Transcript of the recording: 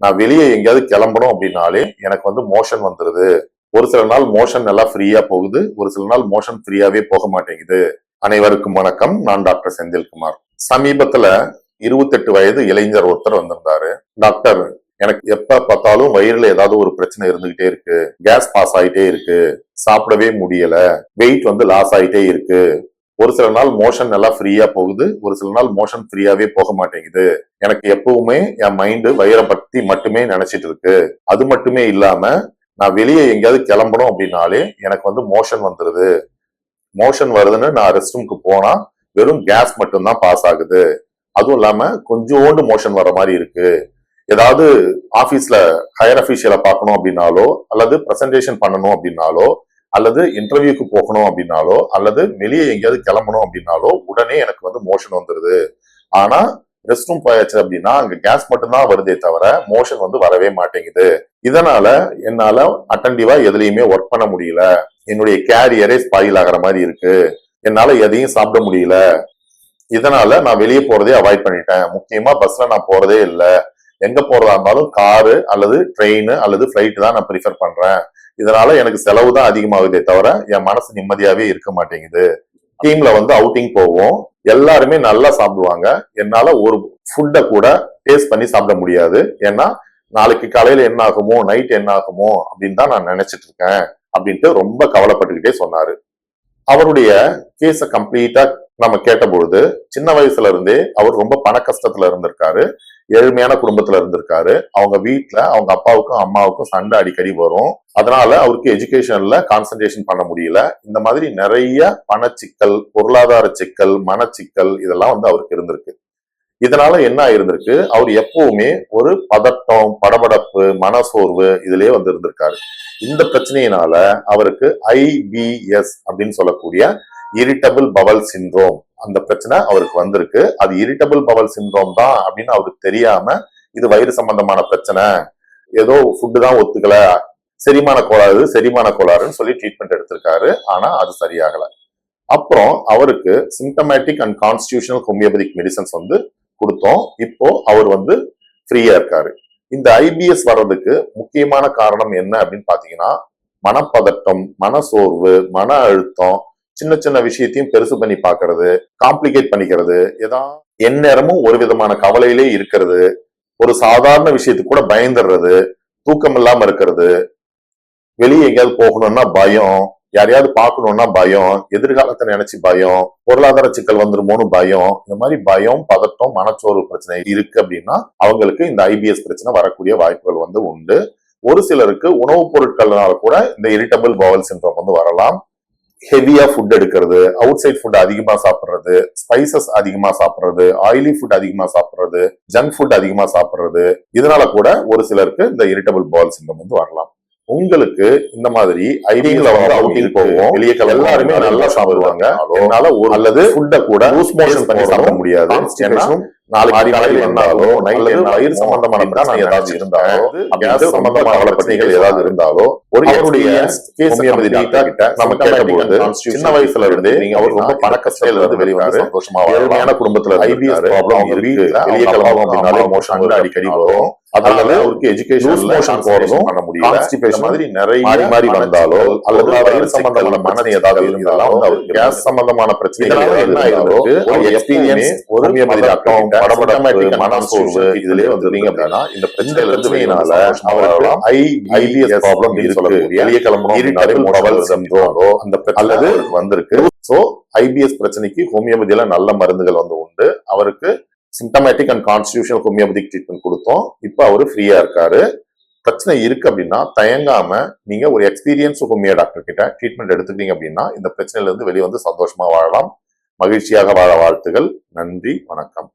நான் வெளியே எங்கேயாவது கிளம்பணும் அப்படின்னாலே எனக்கு வந்து மோஷன் வந்துருது. ஒரு சில நாள் மோஷன் நல்லா ஃப்ரீயா போகுது. ஒரு சில நாள் மோஷன் ஃப்ரீயாவே போக மாட்டேங்குது. அனைவருக்கும் வணக்கம். நான் டாக்டர் செந்தில்குமார். சமீபத்துல இருபத்தெட்டு வயது இளைஞர் ஒருத்தர் வந்திருந்தாரு. டாக்டர் எனக்கு எப்ப பார்த்தாலும் வயிறுல ஏதாவது ஒரு பிரச்சனை இருந்துகிட்டே இருக்கு. கேஸ் பாஸ் ஆயிட்டே இருக்கு. சாப்பிடவே முடியல. வெயிட் வந்து லாஸ் ஆயிட்டே இருக்கு. ஒரு சில நாள் மோஷன் நல்லா ஃப்ரீயா போகுது ஒரு சில நாள் மோஷன் ஃப்ரீயாவே போக மாட்டேங்குது. எனக்கு எப்பவுமே என் மைண்டு வயிறை பத்தி மட்டுமே நினைச்சிட்டு இருக்கு. அது மட்டுமே இல்லாம நான் வெளியே எங்கேயாவது கிளம்பணும் அப்படின்னாலே எனக்கு வந்து மோஷன் வந்துருது. மோஷன் வருதுன்னு நான் ரெஸ்ட் ரூம்க்கு போனா வெறும் கேஸ் மட்டும்தான் பாஸ் ஆகுது. அதுவும் இல்லாம கொஞ்சோண்டு மோஷன் வர மாதிரி இருக்கு. ஏதாவது ஆபீஸ்ல ஹையர் அஃபீஷியலை பார்க்கணும் அப்படின்னாலோ அல்லது ப்ரெசன்டேஷன் பண்ணணும் அப்படின்னாலோ அல்லது இன்டர்வியூக்கு போகணும் அப்படின்னாலோ அல்லது வெளியே எங்கேயாவது கிளம்பணும் அப்படின்னாலோ உடனே எனக்கு வந்து மோஷன் வந்துருது. ஆனா ரெஸ்ட் ரூம் போயாச்சு அப்படின்னா அங்க கேஸ் மட்டும்தான் வருதே தவிர மோஷன் வந்து வரவே மாட்டேங்குது. இதனால என்னால அட்டன்டிவா எதுலையுமே ஒர்க் பண்ண முடியல. என்னுடைய கேரியரே ஸ்பாயில் ஆகிற மாதிரி இருக்கு. என்னால எதையும் சாப்பிட முடியல. இதனால நான் வெளியே போறதே அவாய்ட் பண்ணிட்டேன். முக்கியமா பஸ்ல நான் போறதே இல்லை. எங்க போறதா இருந்தாலும் காரு அல்லது ட்ரெயின் அல்லது ஃபிளைட் தான் நான் ப்ரிஃபர் பண்றேன். இதனால எனக்கு செலவு தான் அதிகமாகுதே தவிர என் மனசு நிம்மதியாவே இருக்க மாட்டேங்குது. டீம்ல வந்து அவுட்டிங் போவோம். எல்லாருமே நல்லா சாப்பிடுவாங்க. என்னால ஒரு ஃபுட்டை கூட டேஸ்ட் பண்ணி சாப்பிட முடியாது. ஏன்னா நாளைக்கு காலையில என்ன ஆகுமோ நைட் என்ன ஆகுமோ அப்படின்னு தான் நான் நினைச்சிட்டு இருக்கேன் அப்படின்ட்டு ரொம்ப கவலைப்பட்டுக்கிட்டே சொன்னாரு. அவருடைய கேஸ கம்ப்ளீட்டா நம்ம கேட்ட பொழுது சின்ன வயசுல இருந்தே அவர் ரொம்ப பண கஷ்டத்துல இருந்திருக்காரு. ஏழ்மையான குடும்பத்துல இருந்திருக்காரு. அவங்க வீட்டுல அவங்க அப்பாவுக்கும் அம்மாவுக்கும் சண்டை அடிக்கடி வரும். அதனால அவருக்கு எஜுகேஷன்ல கான்சென்ட்ரேஷன் பண்ண முடியல. இந்த மாதிரி நிறைய பணச்சிக்கல் பொருளாதார சிக்கல் மனச்சிக்கல் இதெல்லாம் வந்து அவருக்கு இருந்திருக்கு. இதனால என்ன ஆயிருந்திருக்கு? அவர் எப்பவுமே ஒரு பதட்டம் படபடப்பு மனசோர்வு இதுலயே வந்து இருந்திருக்காரு. இந்த பிரச்சனையினால அவருக்கு ஐபிஎஸ் அப்படின்னு சொல்லக்கூடிய இரிட்டபிள் பவல் சிண்ட்ரோம் அந்த பிரச்சனை அவருக்கு வந்திருக்கு. அது இரிட்டபிள் பவல் சிண்ட்ரோம் தான் அப்படின்னு அவருக்கு தெரியாம இது வயிறு சம்பந்தமான பிரச்சனை. ஏதோ ஃபுட்டு தான் ஒத்துக்கல. செரிமான கோளாறு செரிமான கோளாறுன்னு சொல்லி ட்ரீட்மெண்ட் எடுத்திருக்காரு. ஆனா அது சரியாகல. அப்புறம் அவருக்கு symptomatic and constitutional homeopathic medicines வந்து கொடுத்தோம். இப்போ அவர் வந்து ஃப்ரீயா இருக்காரு. இந்த ஐபிஎஸ் வர்றதுக்கு முக்கியமான காரணம் என்ன அப்படின்னு பாத்தீங்கன்னா மனப்பதட்டம் மனசோர்வு மன அழுத்தம் சின்ன சின்ன விஷயத்தையும் பெருசு பண்ணி பாக்குறது காம்ப்ளிகேட் பண்ணிக்கிறது ஏதா எந்நேரமும் ஒரு விதமான கவலையிலே இருக்கிறது ஒரு சாதாரண விஷயத்துக்கு கூட பயந்துடுறது தூக்கம் இல்லாம இருக்கிறது. வெளியே எங்கேயாவது போகணும்னா பயம் யாரையாவது பார்க்கணும்னா பயம் எதிர்காலத்தை நினைச்சு பயம் பொருளாதார சிக்கல் வந்துருமோன்னு பயம் இந்த மாதிரி பயம் பதட்டம் மனச்சோர்வு பிரச்சனை இருக்கு அப்படின்னா அவங்களுக்கு இந்த ஐபிஎஸ் பிரச்சனை வரக்கூடிய வாய்ப்புகள் வந்து உண்டு. ஒரு சிலருக்கு உணவுப் பொருட்கள்னால கூட இந்த இரிட்டபிள் பவல் சின்ரோம் வந்து வரலாம். ஹெவியா ஃபுட் எடுக்கிறது அவுட் சைட் ஃபுட் அதிகமா சாப்பிடுறது ஸ்பைசஸ் அதிகமா சாப்பிடுறது ஆயிலி ஃபுட் அதிகமா சாப்பிடுறது ஜங்க் ஃபுட் அதிகமா சாப்பிடுறது. இதனால கூட ஒரு சிலருக்கு இந்த இரிட்டபிள் பவல் சின்ரம் வந்து வரலாம். உங்களுக்கு இந்த மாதிரி ஐடியில வந்து அவுட்டிங் போவோம் வெளியே எல்லாருமே நல்லா சாப்பிடுவாங்க. என்னால ஒரு அல்லது ஃபுட்டை கூட லூஸ் மோஷன் பண்ணி சாப்பிட முடியாது. நாளைக்கு காலையில் இருந்தாலோ நைட்ல வயிறு சம்பந்தமான பிரச்சனை ஏதாவது இருந்தாலோ கேஸ் சம்பந்தமான பிரச்சனைகள் ஏதாவது இருந்தாலோ ஒரு அவருடைய நம்ம கேட்டபோது சின்ன வயசுல இருந்து நீங்க அவர் ரொம்ப பண கஷ்டையில இருந்து வெளிவந்து சந்தோஷமா ஏழ்மையான குடும்பத்துல ஐபிஎஸ் ப்ராப்ளம் அவங்க வீட்டுல வெளியே கிளம்பணும் அப்படின்னாலே மோஷன் அடிக்கடி வரும். அதனால அவருக்கு எஜுகேஷன் மோஷன் போறதும் பண்ண முடியும் கான்ஸ்டிபேஷன் மாதிரி நிறைய மாறி மாறி வந்தாலோ அல்லது வயிறு சம்பந்தமான மனதை ஏதாவது இருந்தாலும் வந்து அவருக்கு கேஸ் சம்பந்தமான பிரச்சனை என்ன ஒரு எக்ஸ்பீரியன்ஸ் ஒரு மனசோர்வு இதுலயே வந்துருந்தீங்க அப்படின்னா இந்த பிரச்சனையில இருந்ததுனால அவருக்கு ஐ ஐபிஎஸ் ப்ராப்ளம் இருக்கு. வெளியே கிளம்பணும் அந்த அல்லது வந்திருக்கு. சோ ஐபிஎஸ் பிரச்சனைக்கு ஹோமியோபதியில நல்ல மருந்துகள் வந்து உண்டு. அவருக்கு symptomatic and constitutional homeopathic treatment கொடுத்தோம். இப்போ அவர் ஃப்ரீயா இருக்காரு. பிரச்சனை இருக்கு அப்படின்னா தயங்காம நீங்க ஒரு எக்ஸ்பீரியன்ஸ் ஹோமியோ டாக்டர் கிட்ட ட்ரீட்மெண்ட் எடுத்துக்கிட்டீங்க அப்படின்னா இந்த பிரச்சனையில இருந்து வெளியே வந்து சந்தோஷமா வாழலாம். மகிழ்ச்சியாக வாழ வாழ்த்துகள். நன்றி. வணக்கம்.